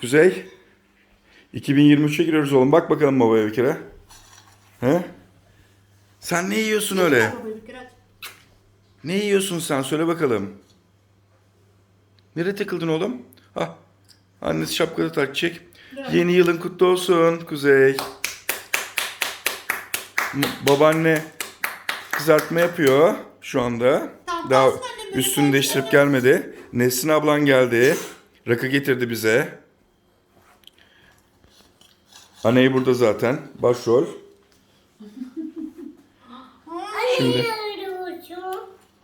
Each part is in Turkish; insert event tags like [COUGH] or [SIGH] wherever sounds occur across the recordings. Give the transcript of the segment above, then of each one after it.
Kuzey. 2023'e giriyoruz oğlum. Bak bakalım babaya bir kere. He? Sen ne yiyorsun öyle? Ne yiyorsun sen? Söyle bakalım. Nereye takıldın oğlum? Ha. Annesi şapkanı takacak. Yeni yılın kutlu olsun Kuzey. Babaanne kızartma yapıyor şu anda. Tamam, Daha üstünü değiştirip gelmedi. Nesrin ablan geldi. Rakı getirdi bize. Anneyi burada zaten. Başrol. Şimdi.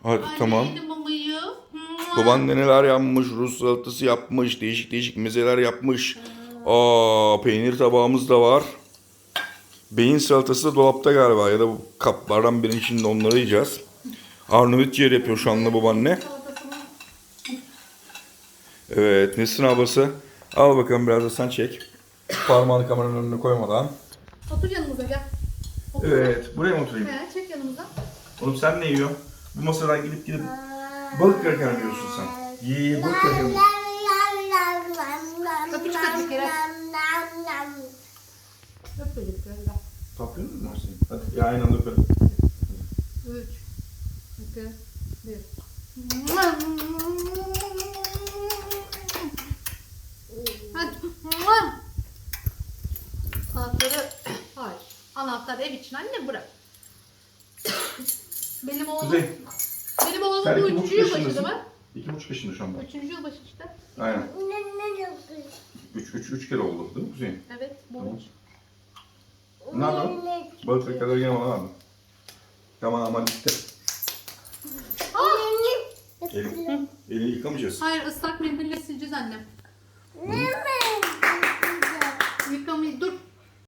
Hadi tamam. Baban neler yapmış, Rus salatası yapmış, değişik değişik mezeler yapmış. Aa, peynir tabağımız da var. Beyin salatası da dolapta galiba ya da bu kaplardan birinin içinde onları yiyeceğiz. Arnavut ciğer yapıyor şu anda babaanne. Evet, Nesrin ablası. Al bakalım biraz da sen çek. Parmağını kameranın önüne koymadan. Otur yanımıza gel. Otur. Evet, buraya mı oturayım? He, çek yanımıza. Oğlum sen ne yiyorsun? Bu masadan gidip gidip balık kraker mi yiyorsun sen? Ye ye balık kraker mi? Öpücük hadi bir kere. Öp böyle bir kere. gel. Papyon mu var senin? Hadi ya aynı anda öpelim. Üç, iki, bir. Hadi. Anahtarı, [COUGHS] hayır. Anahtar ev için anne bırak. [COUGHS] Benim oğlum, Kuzey, benim oğlum sen bu iki buçuk üçüncü yılbaşı yaşındasın. değil mi? iki buçuk yaşında şu anda. Üçüncü yılbaşı işte. Aynen. Üç, üç, üç kere oldu değil mi Kuzey? Evet, bu Tamam. üç. Ne yapalım? Balık krakerleri yine bana abi. Tamam ama bitti. Eli, eli yıkamayacağız. Hayır, ıslak mendille sileceğiz annem.